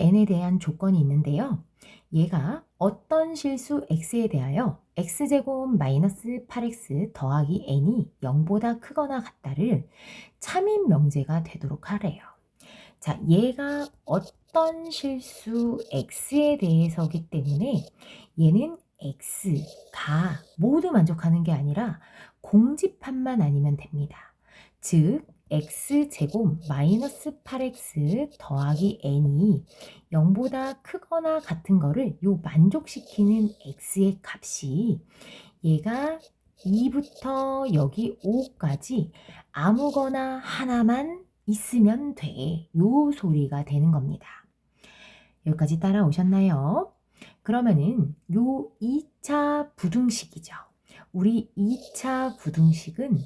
n에 대한 조건이 있는데요. 얘가 어떤 실수 x에 대하여 x제곱 마이너스 8x 더하기 n이 0보다 크거나 같다를 참인 명제가 되도록 하래요. 자, 얘가 어떤 실수 x에 대해서기 때문에 얘는 x가 모두 만족하는 게 아니라 공집합만 아니면 됩니다. 즉 x제곱 마이너스 8x 더하기 n이 0보다 크거나 같은 거를 요 만족시키는 x의 값이 얘가 2부터 여기 5까지 아무거나 하나만 있으면 돼. 요 소리가 되는 겁니다. 여기까지 따라오셨나요? 그러면은 요 2차 부등식이죠. 우리 2차 부등식은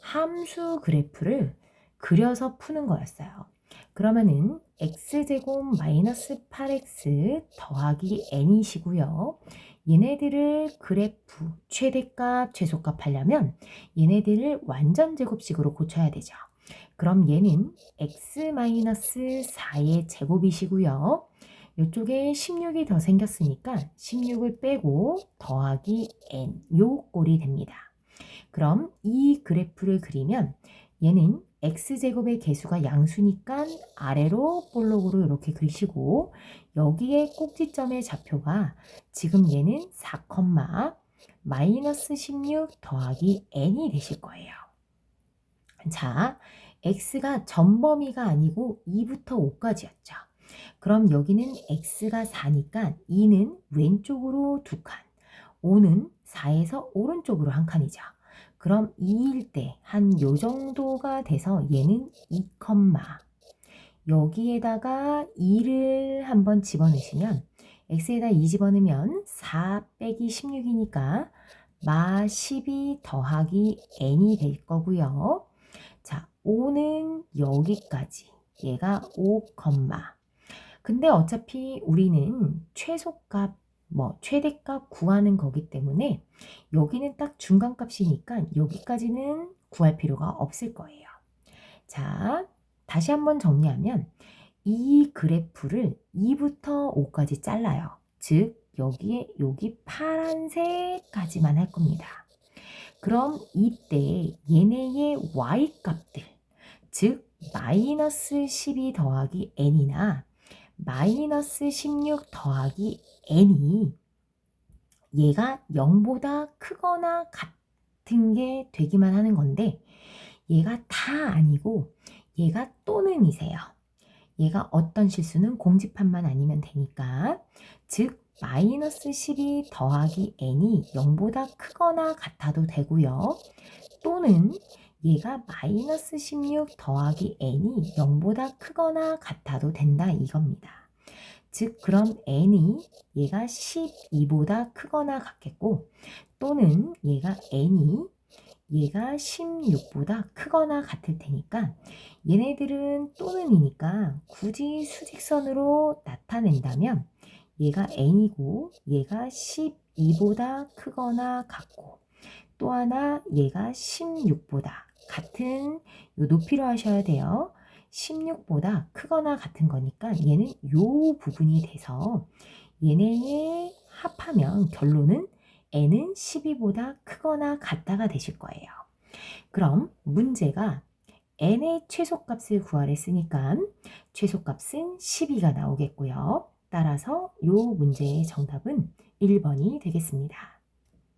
함수 그래프를 그려서 푸는 거였어요. 그러면은 x제곱 마이너스 8x 더하기 n이시고요. 얘네들을 그래프 최대값, 최소값 하려면 얘네들을 완전 제곱식으로 고쳐야 되죠. 그럼 얘는 x-4의 제곱이시고요. 이쪽에 16이 더 생겼으니까 16을 빼고 더하기 n 요 꼴이 됩니다. 그럼 이 그래프를 그리면 얘는 x제곱의 개수가 양수니까 아래로 볼록으로 이렇게 그리시고 여기에 꼭지점의 좌표가 지금 얘는 4, 마이너스 16 더하기 n이 되실 거예요. 자, x가 전범위가 아니고 2부터 5까지였죠. 그럼 여기는 x가 4니까 2는 왼쪽으로 두 칸, 5는 4에서 오른쪽으로 한 칸이죠. 그럼 2일 때 한 요 정도가 돼서 얘는 2, 여기에다가 2를 한번 집어넣으시면 x에다 2 집어넣으면 4 빼기 16이니까 마 12 더하기 n이 될 거고요. 자, 5는 여기까지. 얘가 5, 근데 어차피 우리는 최소값, 뭐 최대값 구하는 거기 때문에 여기는 딱 중간값이니까 여기까지는 구할 필요가 없을 거예요. 자, 다시 한번 정리하면 이 그래프를 2부터 5까지 잘라요. 즉 여기에 여기 파란색까지만 할 겁니다. 그럼 이때 얘네의 y 값들 즉 마이너스 12 더하기 n이나 마이너스 16 더하기 n이 얘가 0보다 크거나 같은 게 되기만 하는 건데 얘가 다 아니고 얘가 또는이세요. 얘가 어떤 실수는 공집합만 아니면 되니까 즉 마이너스 12 더하기 n이 0보다 크거나 같아도 되고요. 또는 얘가 마이너스 16 더하기 n이 0보다 크거나 같아도 된다 이겁니다. 즉 그럼 n이 얘가 12보다 크거나 같겠고 또는 얘가 n이 얘가 16보다 크거나 같을 테니까 얘네들은 또는이니까 굳이 수직선으로 나타낸다면 얘가 n이고 얘가 12보다 크거나 같고 또 하나 얘가 16보다 같은 요 높이로 하셔야 돼요. 16보다 크거나 같은 거니까 얘는 요 부분이 돼서 얘네의 합하면 결론은 n은 12보다 크거나 같다가 되실 거예요. 그럼 문제가 n의 최소값을 구하랬으니까 최소값은 12가 나오겠고요. 따라서 요 문제의 정답은 1번이 되겠습니다.